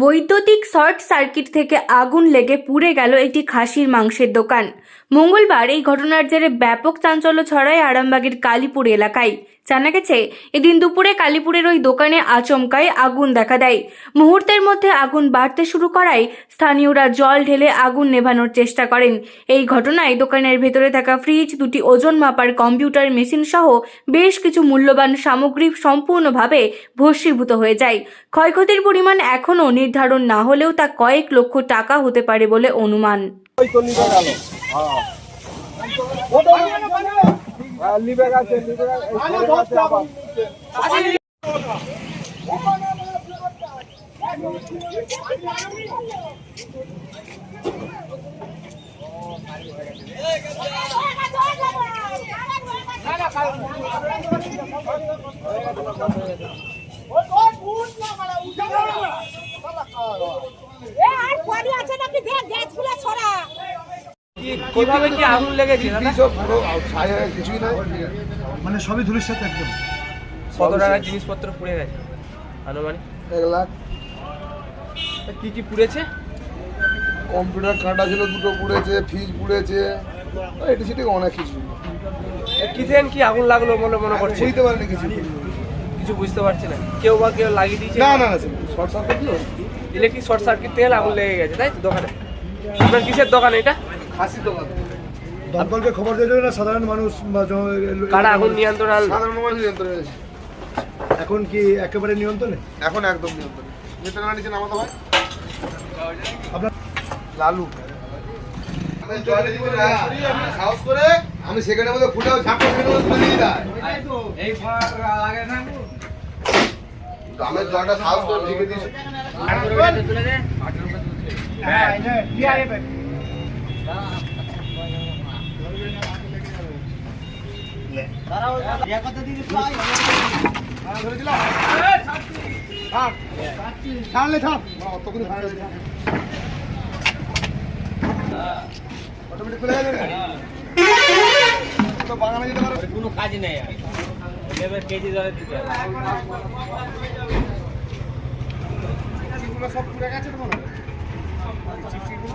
বৈদ্যুতিক short circuit থেকে আগুন লেগে পুড়ে গেল একটি খাসির মাংসের দোকান। মঙ্গলবার এই ঘটনার জেরে ব্যাপক চাঞ্চল্য ছড়ায় আরামবাগের কালীপুর এলাকায়। জানা গেছে, এদিন দুপুরে কালীপুরের ওই দোকানে আচমকায় আগুন দেখা দেয়। মুহূর্তের মধ্যে আগুন বাড়তে শুরু করায় স্থানীয়রা জল ঢেলে আগুন নেভানোর চেষ্টা করেন। এই ঘটনায় দোকানের ভেতরে থাকা ফ্রিজ, দুটি ওজন মাপার কম্পিউটার, মেশিন সহ বেশ কিছু মূল্যবান সামগ্রী সম্পূর্ণভাবে ভস্মীভূত হয়ে যায়। ক্ষয়ক্ষতির পরিমাণ এখনও নির্ধারণ না হলেও তা কয়েক লক্ষ টাকা হতে পারে বলে অনুমান। গেল হ্যাঁ লিভে গেছে লিভে গেছে আবার। কীভাবে কি আগুন লেগেছে সব পুরো ছায়া কিছুই নাই। মানে সবই ধুলির সাথে একদম। কত টাকার জিনিসপত্র পুড়ে গেছে? আনুমানিক? এক লাখ। কি কি পুড়েছে? কম্পিউটার কাটা ছিল দুটো পুড়েছে ফ্রিজ পুড়েছে। এটি সেটি অনেক কিছু। কি থেকে কি আগুন লাগল বলে মনে করছে? বুঝতে পারিনি কিছু। কিছু বুঝতে পারছি না। কেউ বা কেউ লাগিয়ে দিয়েছে? না না না short circuit electric short circuit থেকে আগুন লেগে গেছে তাই তো দোকানে? আপনার কিসের দোকান এটা? দমকলকে খবর দিয়ে দেবে না সাধারণ মানুষ বা কারা আগুন নিয়ন্ত্রণ সাধারণ মানুষ নিয়ন্ত্রণে আছে এখন কি একেবারে নিয়ন্ত্রণে? এখন একদম নিয়ন্ত্রণে। যেটা না নিচে নামাতে হয়? আপনার লালু। আমি সেকেন্ডের মধ্যে ফুটে তুলে দিয়ে দেয় গ্রামের জলটা সাহস করে ঢেকে দিয়েছে। ছাড়লে ছাড় অতক্ষণ অটোমেটিক খুলে পারো কোনো কাজ নেই এবার কেজি ধরে দিতে চিপচিপগুলো সব পুড়ে গেছে তো মনে হয় চিপচিপগুলো